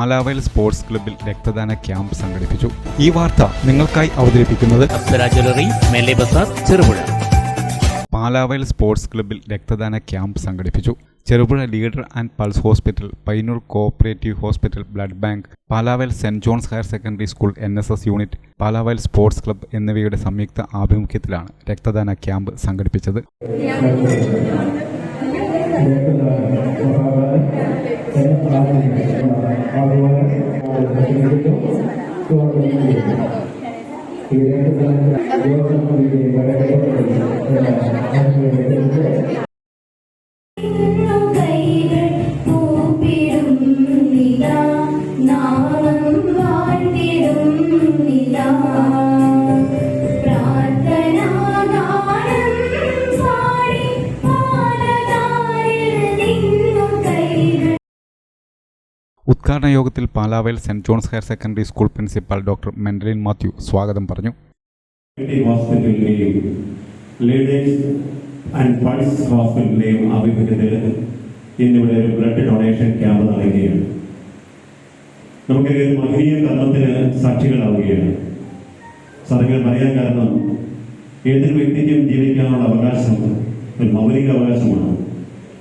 Palavayal sports ക്ലബ്ബിൽ രക്തദാന camp സംഘടിപ്പിച്ചു. ഈ വാർത്ത നിങ്ങൾക്കായി അവതരിപ്പിക്കുന്നത് ചെറുപുഴ. പാലാവയൽ സ്പോർട്സ് ക്ലബ്ബിൽ രക്തദാന ക്യാമ്പ് സംഘടിപ്പിച്ചു. Cherupuzha leader and pulse hospital Payyanur cooperative hospital blood bank Palavayal saint John's higher secondary school N S S unit Palavayal sports club എന്നിവയുടെ സംയുക്ത ആഭിമുഖ്യത്തിലാണ് രക്തദാന ക്യാമ്പ് സംഘടിപ്പിച്ചത്. Gracias. ഉദ്ഘാടന യോഗത്തിൽ Palavayal saint John's higher secondary school principal doctor Mendalin Mathew സ്വാഗതം പറഞ്ഞു. ഹോസ്പിറ്റലിലെയും and pulse ഇന്നിവിടെ ഒരു ബ്ലഡ് ക്യാമ്പ് നടക്കുകയാണ്. മഹനീയ കർമ്മത്തിന് സാക്ഷികളാവുകയാണ്. സത്യങ്ങൾ പറയാൻ കാരണം ഏതൊരു വ്യക്തിക്കും ജീവിക്കാനുള്ള അവകാശം ഒരു മൗലിക അവകാശമാണ്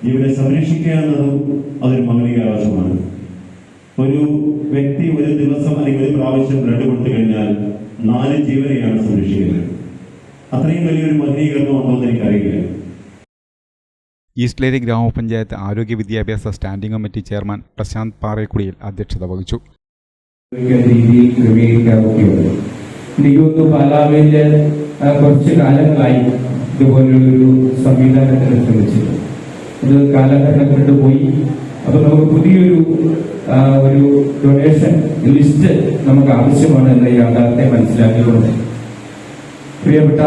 ജീവനെ സംരക്ഷിക്കുക എന്നതും അതൊരു മൗലിക അവകാശമാണ് ഒരു വ്യക്തി ഒരു ദിവസം അല്ലെങ്കിൽ ഒരു പ്രാവശ്യം ബ്ലഡ് കൊടുത്തു കഴിഞ്ഞാൽ നാല് ജീവനെയാണ് സംരക്ഷിക്കുന്നത്. അത്രയും വലിയൊരു മലിനീകരണം ഉണ്ടോ എന്ന് എനിക്കറിയില്ല. ഈസ്റ്റ്ലേരി ഗ്രാമപഞ്ചായത്ത് ആരോഗ്യ വിദ്യാഭ്യാസ standing committee chairman Prashanth Parekkudiyil അധ്യക്ഷത വഹിച്ചു. രീതിയിൽ ക്രമീകരിക്കാവുകയുള്ളൂ എനിക്ക് തോന്നുന്നു പാലാവിൽ കുറച്ച് കാലങ്ങളായി ഇതുപോലുള്ളൊരു സംവിധാനത്തിന് ശ്രമിച്ചത് അത് കാലഘട്ടം കൊണ്ടുപോയി അപ്പൊ നമുക്ക് പുതിയൊരു ഒരു ഡൊണേഷൻ ലിസ്റ്റ് നമുക്ക് ആവശ്യമാണ് എന്ന യാഥാർത്ഥ്യം മനസ്സിലാക്കിക്കൊണ്ട്. പ്രിയപ്പെട്ട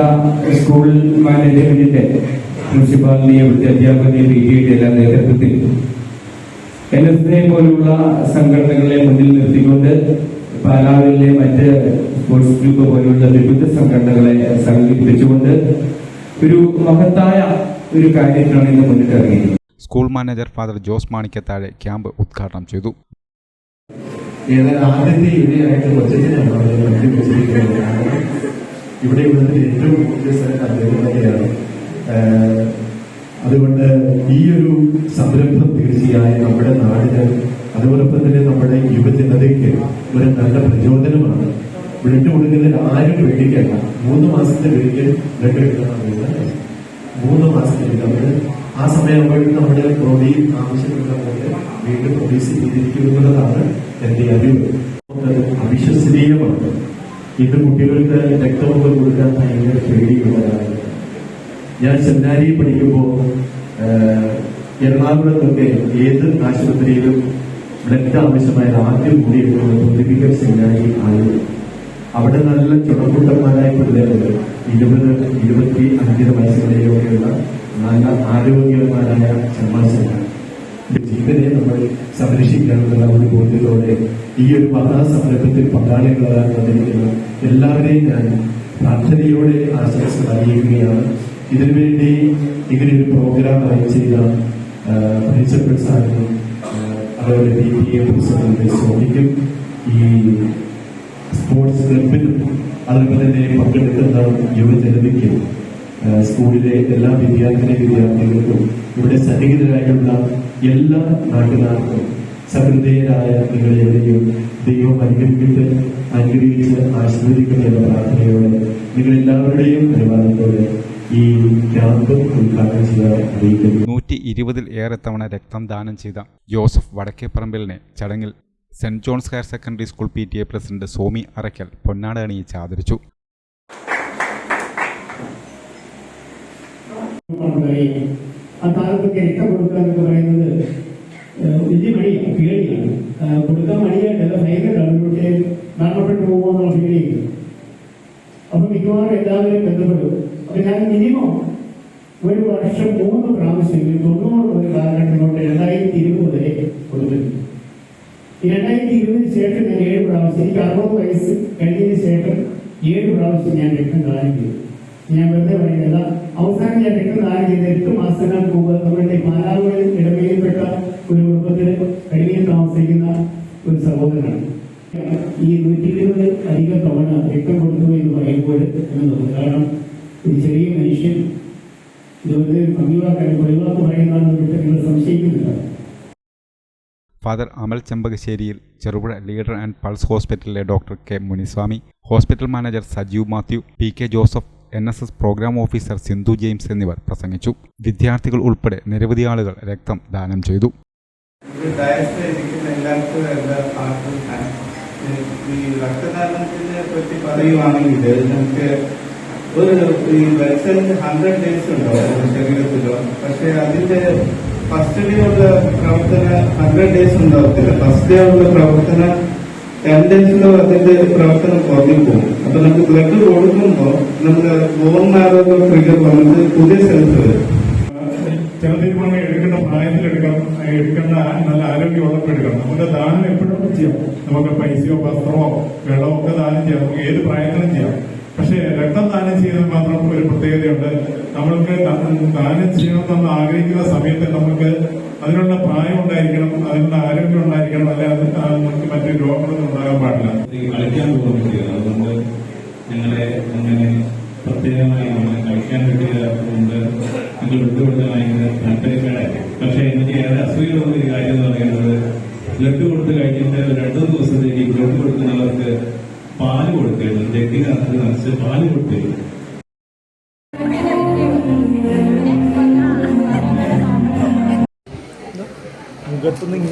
സ്കൂൾ മാനേജ്മെന്റിന്റെ പ്രിൻസിപ്പാളിനെയും അധ്യാപകനെയും പി ടിയുടെ എല്ലാം നേതൃത്വത്തിൽ എൻ എസ് എ പോലുള്ള സംഘടനകളെ മുന്നിൽ നിർത്തിക്കൊണ്ട് പാലാവിലെ മറ്റ് സ്പോർട്സ് ഗ്രൂപ്പ് പോലുള്ള വിവിധ സംഘടനകളെ സംഘടിപ്പിച്ചുകൊണ്ട് ഒരു മഹത്തായ ഒരു കാര്യത്തിലാണ് ഇന്ന് മുന്നിട്ടിറങ്ങിയത് school manager father Jose Manikkathazhe camp ഉദ്ഘാടനം ചെയ്തു. ഏതായാലും ആദ്യത്തെ ഇവിടെയായിട്ട് വണ്ടി വെച്ചിരിക്കുന്നത് ഇവിടെ ഉള്ളതിൽ ഏറ്റവും കൂടുതൽ സ്ഥലം അദ്ദേഹം തന്നെയാണ്. അതുകൊണ്ട് ഈ ഒരു സംരംഭം തീർച്ചയായും നമ്മുടെ നാടിന് അതോടൊപ്പം തന്നെ നമ്മുടെ യുവജനതയ്ക്ക് ഒരു നല്ല പ്രചോദനമാണ്. ബ്ലഡ് കൊടുക്കുന്നതിൽ ആരും പേടിക്കല്ല മൂന്ന് മാസത്തെ ഒരിക്കൽ ബ്ലഡ് എടുക്കണം മൂന്ന് മാസത്തെ നമ്മൾ ആ സമയമാകുമ്പോഴേക്കും നമ്മുടെ ആവശ്യമുള്ള പോലെ വീണ്ടും പ്രൊഡ്യൂസ് എന്റെ അറിവ്. അവിശ്വസനീയമാണ്. ഇന്ന് കുട്ടികൾക്ക് രക്തമൊക്കെ കൊടുക്കാൻ ഭയങ്കര പേടിയുള്ളതാണ്. ഞാൻ സെമിനാരി പഠിക്കുമ്പോൾ എറണാകുളത്തൊക്കെ ഏത് ആശുപത്രിയിലും ബ്ലഡ് ആവശ്യമായ ആദ്യം കൂടി പൊതുപിക്കൽ സെമിനാരി ആയിരുന്നു അവിടെ നല്ല ചുണക്കൂട്ടന്മാരായ പിള്ളേരുണ്ട് ഇരുപത് ഇരുപത്തി അഞ്ചര വയസ്സുകളിലൊക്കെയുള്ള നല്ല ആരോഗ്യവാന്മാരായ ചമ്മാശന്മാർ ജീവനെ നമ്മൾ സംരക്ഷിക്കാനുള്ള ഒരു ബോധ്യത്തോടെ ഈ ഒരു മഹാസംരംഭത്തിൽ പങ്കാളികളാകാൻ വന്നിരിക്കുന്ന എല്ലാവരെയും ഞാൻ പ്രാർത്ഥനയോടെ ആശംസ അറിയിക്കുകയാണ്. ഇതിനുവേണ്ടി ഇങ്ങനെ ഒരു പ്രോഗ്രാം ആ, പ്രിൻസിപ്പൽ സാറിനും അതുപോലെ പി ടി എ പ്രസിഡന്റ് സോണിക്കും ഈ സ്പോർട്സ് ക്ലബിനും അതുപോലെ തന്നെ പങ്കെടുക്കുന്ന യുവജനതയ്ക്കും സ്കൂളിലെ എല്ലാ വിദ്യാർത്ഥിനി വിദ്യാർത്ഥികൾക്കും ഇവിടെ സന്നിഹിതരായുള്ള എല്ലാ നാട്ടുകാർക്കും സഹൃദയരായ നിങ്ങളെവരെയും ദൈവം അനുഗ്രഹിക്കട്ടെ അനുഗ്രഹിച്ച് ആശീർവദിക്കട്ടെ എന്ന പ്രാർത്ഥനയോടെ നിങ്ങളെല്ലാവരുടെയും അനുവാദത്തോടെ ഈ ക്യാമ്പ് ഉദ്ഘാടനം ചെയ്യാൻ അറിയിക്കുന്നു. നൂറ്റി ഇരുപതിൽ ഏറെ തവണ രക്തം ദാനം ചെയ്ത ജോസഫ് വടക്കേപ്പറമ്പിലിനെ ചടങ്ങിൽ saint John's higher secondary school P T A president Somi Arakkal പൊന്നാട അണിയിച്ച് ആദരിച്ചു. നമുക്കറിയാം ആ കാലത്തൊക്കെ രക്തം കൊടുക്കുക എന്നൊക്കെ പറയുന്നത് വലിയ മടിയാണ് പേടിയാണ്. കൊടുക്കാൻ മടിയായിട്ടല്ല ഭയങ്കരമാണ്. പക്ഷേ മരണപ്പെട്ടു പോകുമെന്നുള്ള പേടിയുണ്ട് അപ്പൊ മിക്കവാറും എല്ലാവരും ബന്ധപ്പെടും. അപ്പൊ ഞാൻ മിനിമം ഒരു വർഷം മൂന്ന് പ്രാവശ്യം തൊണ്ണൂറ് ഒരു കാലഘട്ടം കൊണ്ട് രണ്ടായിരത്തി ഇരുപത് വരെ കൊടുത്തിട്ടുണ്ട്. രണ്ടായിരത്തി ഇരുപതിന് ശേഷം ഞാൻ ഏഴ് പ്രാവശ്യം എനിക്ക് അറുപത് വയസ്സ് കഴിഞ്ഞതിന് ശേഷം ഏഴ് പ്രാവശ്യം ഞാൻ രക്തം ചെയ്തു ഞാൻ വെറുതെ പറയുന്നില്ല. അവസാനം ഞാൻ പെട്ടെന്ന് ആകെ ചെയ്ത എട്ട് മാസങ്ങൾക്ക് മുമ്പ് നമ്മളുടെ പാലാവുകളിൽ ഇടമയിൽപ്പെട്ട ഒരു കുടുംബത്തിൽ കഴിഞ്ഞിൽ താമസിക്കുന്ന ഒരു സഹോദരനാണ്. ഈ നൂറ്റി ഇരുപത് അധികം തവണ രക്തം കൊടുത്തു എന്ന് പറയുമ്പോൾ കാരണം ഒരു ചെറിയ മനുഷ്യൻ ഇതുപോലെ ഒഴിവാക്കാൻ ഒഴിവാക്ക് പറയുന്നതാണെന്ന് നിങ്ങൾ father Amal Chempakasseriyil Cherupuzha leader and pulse ഹോസ്പിറ്റലിലെ doctor K Muniswamy hospital manager Sajeev Mathew P K Joseph N S S programme officer Sindhu James എന്നിവർ പ്രസംഗിച്ചു. വിദ്യാർത്ഥികൾ ഉൾപ്പെടെ നിരവധി ആളുകൾ രക്തം ദാനം ചെയ്തു. പക്ഷെ ഫസ്റ്റ് ഡേ ഉള്ള പ്രവർത്തന ഹൺഡ്രഡ് ഡേയ്സ് ഉണ്ടാവത്തില്ല. ഫസ്റ്റ് ഡേ ഉള്ള പ്രവർത്തന ടെൻ ഡേയ്സിലോ അതിന്റെ പ്രവർത്തനം കുറഞ്ഞു പോകും അപ്പൊ നമുക്ക് ബ്ലഡ് കൊടുക്കുമ്പോൾ നമ്മുടെ ബോൺ മാരോ ട്രിഗർ വന്നിട്ട് പുതിയ സെൽസ് വരും. ചില തീരുമാനങ്ങൾ എടുക്കേണ്ട പ്രായത്തിലെടുക്കണം എടുക്കേണ്ട നല്ല ആരോഗ്യമുള്ളപ്പോൾ എടുക്കണം നമുക്ക് ദാനം എപ്പോഴും ചെയ്യാം. നമുക്ക് പൈസയോ വസ്ത്രമോ വെള്ളമോ ഒക്കെ ദാനം ചെയ്യാം. നമുക്ക് ഏത് പ്രായത്തിലും ചെയ്യാം. പക്ഷേ രക്തം ദാനം ചെയ്യുന്നത് മാത്രം ഒരു പ്രത്യേകതയുണ്ട്. നമ്മൾക്ക് ദാനം ചെയ്യണമെന്ന് ആഗ്രഹിക്കുന്ന സമയത്ത് നമുക്ക് അതിനുള്ള പ്രായം ഉണ്ടായിരിക്കണം അതിനുള്ള ആരോഗ്യം ഉണ്ടായിരിക്കണം അല്ലാതെ നമുക്ക് മറ്റു രോഗങ്ങളൊന്നും ഉണ്ടാകാൻ പാടില്ല. കളിക്കാൻ കുട്ടികൾ അതുകൊണ്ട് അങ്ങനെ പ്രത്യേകമായി നമ്മളെ കളിക്കാൻ പറ്റിയതുകൊണ്ട് ഞങ്ങൾ വിട്ടുകൊടുത്ത ഭയങ്കര താല്പര്യക്കേടായി. പക്ഷേ എനിക്ക് ഏറെ അസൂയുള്ള ഒരു കാര്യം എന്ന് പറയുന്നത് ബ്ലഡ് കൊടുത്ത് കഴിഞ്ഞിട്ട് രണ്ടു ദിവസത്തേക്ക് ബ്ലഡ് കൊടുക്കുന്നവർക്ക് പാൽ കൊടുത്തിരുന്നു ജഗ്ഗിനകത്ത് നിറച്ച് പാൽ കൊടുത്തിരുന്നു good for the